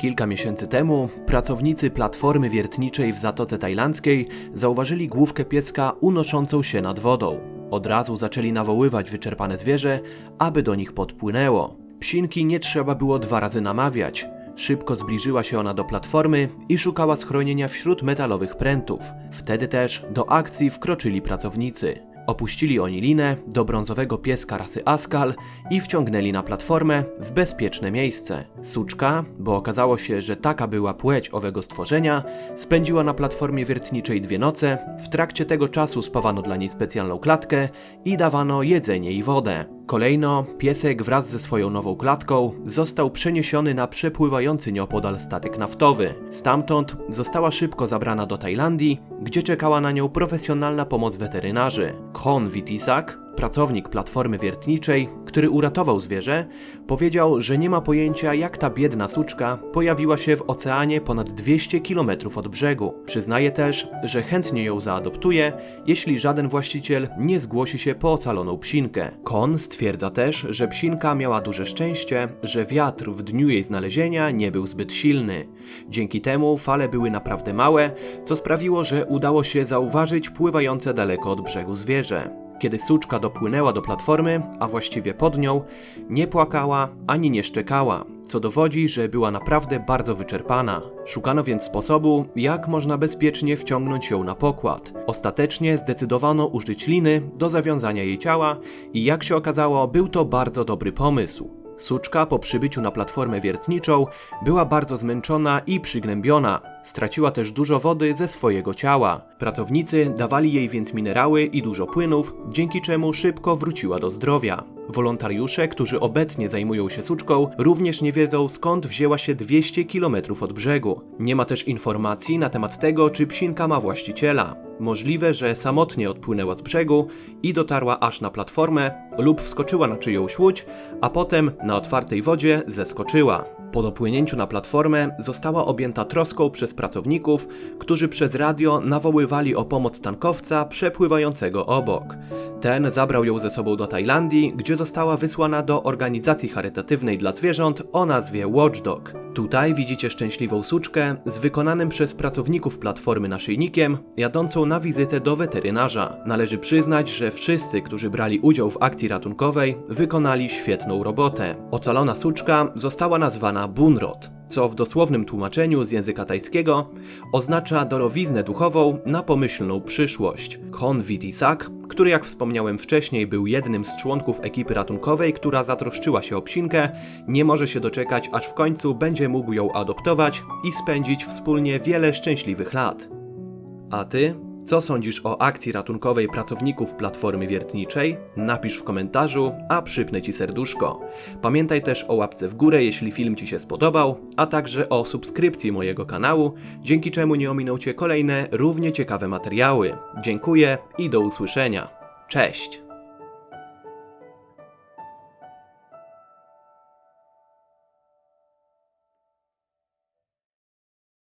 Kilka miesięcy temu pracownicy platformy wiertniczej w Zatoce Tajlandzkiej zauważyli główkę pieska unoszącą się nad wodą. Od razu zaczęli nawoływać wyczerpane zwierzę, aby do nich podpłynęło. Psinki nie trzeba było dwa razy namawiać. Szybko zbliżyła się ona do platformy i szukała schronienia wśród metalowych prętów. Wtedy też do akcji wkroczyli pracownicy. Opuścili oni linę do brązowego pieska rasy Askal i wciągnęli na platformę w bezpieczne miejsce. Suczka, bo okazało się, że taka była płeć owego stworzenia, spędziła na platformie wiertniczej dwie noce. W trakcie tego czasu spawano dla niej specjalną klatkę i dawano jedzenie i wodę. Kolejno piesek wraz ze swoją nową klatką został przeniesiony na przepływający nieopodal statek naftowy. Stamtąd została szybko zabrana do Tajlandii, gdzie czekała na nią profesjonalna pomoc weterynarzy. Khon Witisak, pracownik platformy wiertniczej, który uratował zwierzę, powiedział, że nie ma pojęcia jak ta biedna suczka pojawiła się w oceanie ponad 200 km od brzegu. Przyznaje też, że chętnie ją zaadoptuje, jeśli żaden właściciel nie zgłosi się po ocaloną psinkę. Kon stwierdza też, że psinka miała duże szczęście, że wiatr w dniu jej znalezienia nie był zbyt silny. Dzięki temu fale były naprawdę małe, co sprawiło, że udało się zauważyć pływające daleko od brzegu zwierzę. Kiedy suczka dopłynęła do platformy, a właściwie pod nią, nie płakała ani nie szczekała, co dowodzi, że była naprawdę bardzo wyczerpana. Szukano więc sposobu, jak można bezpiecznie wciągnąć ją na pokład. Ostatecznie zdecydowano użyć liny do zawiązania jej ciała i jak się okazało, był to bardzo dobry pomysł. Suczka po przybyciu na platformę wiertniczą była bardzo zmęczona i przygnębiona. Straciła też dużo wody ze swojego ciała. Pracownicy dawali jej więc minerały i dużo płynów, dzięki czemu szybko wróciła do zdrowia. Wolontariusze, którzy obecnie zajmują się suczką, również nie wiedzą skąd wzięła się 200 km od brzegu. Nie ma też informacji na temat tego, czy psinka ma właściciela. Możliwe, że samotnie odpłynęła z brzegu i dotarła aż na platformę lub wskoczyła na czyjąś łódź, a potem na otwartej wodzie zeskoczyła. Po dopłynięciu na platformę została objęta troską przez pracowników, którzy przez radio nawoływali o pomoc tankowca przepływającego obok. Ten zabrał ją ze sobą do Tajlandii, gdzie została wysłana do organizacji charytatywnej dla zwierząt o nazwie Watchdog. Tutaj widzicie szczęśliwą suczkę z wykonanym przez pracowników platformy naszyjnikiem, jadącą na wizytę do weterynarza. Należy przyznać, że wszyscy, którzy brali udział w akcji ratunkowej, wykonali świetną robotę. Ocalona suczka została nazwana Bunrod, co w dosłownym tłumaczeniu z języka tajskiego oznacza dorowiznę duchową na pomyślną przyszłość. Kon Witisak, który jak wspomniałem wcześniej był jednym z członków ekipy ratunkowej, która zatroszczyła się o psinkę, nie może się doczekać, aż w końcu będzie mógł ją adoptować i spędzić wspólnie wiele szczęśliwych lat. A ty? Co sądzisz o akcji ratunkowej pracowników Platformy Wiertniczej? Napisz w komentarzu, a przypnę Ci serduszko. Pamiętaj też o łapce w górę, jeśli film Ci się spodobał, a także o subskrypcji mojego kanału, dzięki czemu nie ominą Cię kolejne równie ciekawe materiały. Dziękuję i do usłyszenia. Cześć!